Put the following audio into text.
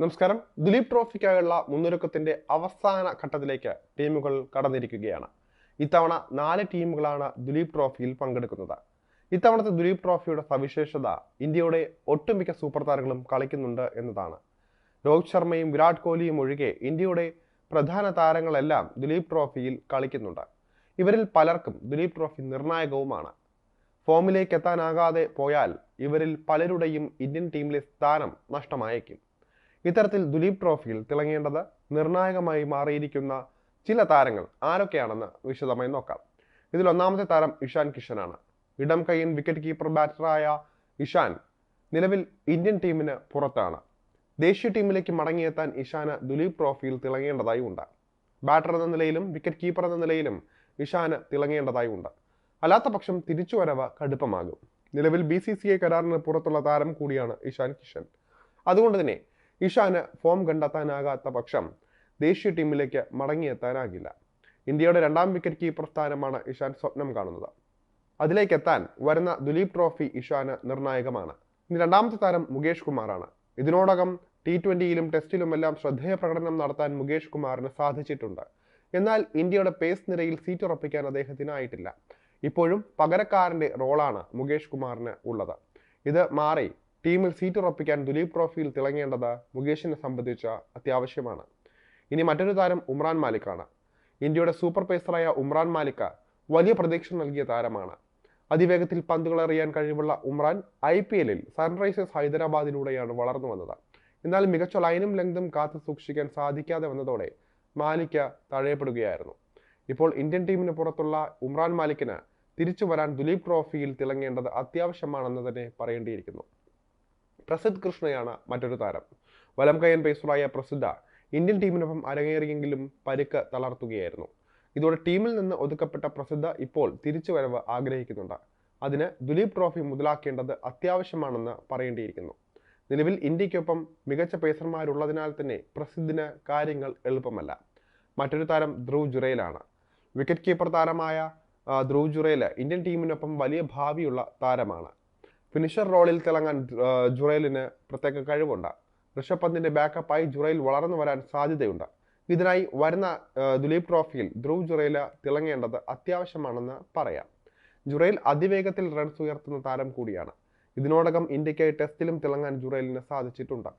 നമസ്കാരം. ദിലീപ് ട്രോഫിക്കായുള്ള മുന്നൊരുക്കത്തിന്റെ അവസാന ഘട്ടത്തിലേക്ക് ടീമുകൾ കടന്നിരിക്കുകയാണ്. ഇത്തവണ നാല് ടീമുകളാണ് ദിലീപ് ട്രോഫിയിൽ പങ്കെടുക്കുന്നത്. ഇത്തവണത്തെ ദിലീപ് ട്രോഫിയുടെ സവിശേഷത ഇന്ത്യയുടെ ഒട്ടുമിക്ക സൂപ്പർ താരങ്ങളും കളിക്കുന്നുണ്ട് എന്നതാണ്. രോഹിത് ശർമ്മയും വിരാട് കോഹ്ലിയും ഒഴികെ ഇന്ത്യയുടെ പ്രധാന താരങ്ങളെല്ലാം ദിലീപ് ട്രോഫിയിൽ കളിക്കുന്നുണ്ട്. ഇവരിൽ പലർക്കും ദിലീപ് ട്രോഫി നിർണായകവുമാണ്. ഫോമിലേക്ക് എത്താനാകാതെ പോയാൽ ഇവരിൽ പലരുടെയും ഇന്ത്യൻ ടീമിലെ സ്ഥാനം നഷ്ടമായേക്കും. ഇത്തരത്തിൽ ദുലീപ് ട്രോഫിയിൽ തിളങ്ങേണ്ടത് നിർണായകമായി മാറിയിരിക്കുന്ന ചില താരങ്ങൾ ആരൊക്കെയാണെന്ന് വിശദമായി നോക്കാം. ഇതിൽ ഒന്നാമത്തെ താരം ഇഷാൻ കിഷനാണ്. ഇടം കയ്യൻ വിക്കറ്റ് കീപ്പർ ബാറ്ററായ ഇഷാൻ നിലവിൽ ഇന്ത്യൻ ടീമിന് പുറത്താണ്. ദേശീയ ടീമിലേക്ക് മടങ്ങിയെത്താൻ ഇഷാന് ദുലീപ് ട്രോഫിയിൽ തിളങ്ങേണ്ടതായി ഉണ്ട്. ബാറ്റർ എന്ന നിലയിലും വിക്കറ്റ് കീപ്പർ എന്ന നിലയിലും ഇഷാന് തിളങ്ങേണ്ടതായി ഉണ്ട്. അല്ലാത്ത പക്ഷം തിരിച്ചുവരവ് കടുപ്പമാകും. നിലവിൽ ബി സി സി ഐ കരാറിന് പുറത്തുള്ള താരം കൂടിയാണ് ഇഷാൻ കിഷൻ. അതുകൊണ്ട് തന്നെ ഇഷാന് ഫോം കണ്ടെത്താനാകാത്ത പക്ഷം ദേശീയ ടീമിലേക്ക് മടങ്ങിയെത്താനാകില്ല. ഇന്ത്യയുടെ രണ്ടാം വിക്കറ്റ് കീപ്പർ സ്ഥാനമാണ് ഇഷാൻ സ്വപ്നം കാണുന്നത്. അതിലേക്കെത്താൻ വരുന്ന ദുലീപ് ട്രോഫി ഇഷാന് നിർണായകമാണ്. ഇനി രണ്ടാമത്തെ താരം മുകേഷ് കുമാറാണ്. ഇതിനോടകം ടി ട്വന്റിയിലും ടെസ്റ്റിലുമെല്ലാം ശ്രദ്ധേയ പ്രകടനം നടത്താൻ മുകേഷ് കുമാറിന് സാധിച്ചിട്ടുണ്ട്. എന്നാൽ ഇന്ത്യയുടെ പേസ് നിരയിൽ സീറ്റ് ഉറപ്പിക്കാൻ അദ്ദേഹത്തിനായിട്ടില്ല. ഇപ്പോഴും പകരക്കാരന്റെ റോളാണ് മുകേഷ് കുമാറിന് ഉള്ളത്. ഇത് മാറി ടീമിൽ സീറ്റ് ഉറപ്പിക്കാൻ ദുലീപ് ട്രോഫിയിൽ തിളങ്ങേണ്ടത് മുകേഷിനെ സംബന്ധിച്ച അത്യാവശ്യമാണ്. ഇനി മറ്റൊരു താരം ഉമ്രാൻ മാലിക്കാണ്. ഇന്ത്യയുടെ സൂപ്പർ പേസറായ ഉമ്രാൻ മാലിക്ക വലിയ പ്രതീക്ഷ നൽകിയ താരമാണ്. അതിവേഗത്തിൽ പന്തുകൾ എറിയാൻ കഴിവുള്ള ഉമ്രാൻ ഐ പി എല്ലിൽ സൺറൈസേഴ്സ് ഹൈദരാബാദിലൂടെയാണ് വളർന്നു വന്നത്. എന്നാൽ മികച്ച ലൈനും ലെങ്തും കാത്തു സൂക്ഷിക്കാൻ സാധിക്കാതെ വന്നതോടെ മാലിക്ക തഴയപ്പെടുകയായിരുന്നു. ഇപ്പോൾ ഇന്ത്യൻ ടീമിന് പുറത്തുള്ള ഉമ്രാൻ മാലിക്കിന് തിരിച്ചു വരാൻ ദുലീപ് ട്രോഫിയിൽ തിളങ്ങേണ്ടത് അത്യാവശ്യമാണെന്ന് തന്നെ പറയേണ്ടിയിരിക്കുന്നു. പ്രസിദ്ധ് കൃഷ്ണയാണ് മറ്റൊരു താരം. വലം കയ്യൻ പേസറായ പ്രസിദ്ധ ഇന്ത്യൻ ടീമിനൊപ്പം അരങ്ങേറിയെങ്കിലും പരിക്ക് തളർത്തുകയായിരുന്നു. ഇതോടെ ടീമിൽ നിന്ന് ഒതുക്കപ്പെട്ട പ്രസിദ്ധ ഇപ്പോൾ തിരിച്ചു തിരിച്ചുവരവ് ആഗ്രഹിക്കുന്നുണ്ട്. അതിന് ദുലീപ് ട്രോഫി മുതലാക്കേണ്ടത് അത്യാവശ്യമാണെന്ന് പറയേണ്ടിയിരിക്കുന്നു. നിലവിൽ ഇന്ത്യക്കൊപ്പം മികച്ച പേസർമാരുള്ളതിനാൽ തന്നെ പ്രസിദ്ധിന് കാര്യങ്ങൾ എളുപ്പമല്ല. മറ്റൊരു താരം ധ്രുവ് ജുറയിലാണ് വിക്കറ്റ് കീപ്പർ താരമായ ധ്രുവ് ജുറേൽ ഇന്ത്യൻ ടീമിനൊപ്പം വലിയ ഭാവിയുള്ള താരമാണ്. ഫിനിഷർ റോളിൽ തിളങ്ങാൻ ജുറൈലിന് പ്രത്യേക കഴിവുണ്ട്. ഋഷഭ് പന്തിന്റെ ബാക്കപ്പായി ജുറൈൽ വളർന്നു വരാൻ സാധ്യതയുണ്ട്. ഇതിനായി വരുന്ന ദുലീപ് ട്രോഫിയിൽ ധ്രുവ് ജുറൈല തിളങ്ങേണ്ടത് അത്യാവശ്യമാണെന്ന് പറയാം. ജുറൈൽ അതിവേഗത്തിൽ റൺസ് ഉയർത്തുന്ന താരം കൂടിയാണ്. ഇതിനോടകം ഇന്ത്യക്കായി ടെസ്റ്റിലും തിളങ്ങാൻ ജുറൈലിന് സാധിച്ചിട്ടുണ്ട്.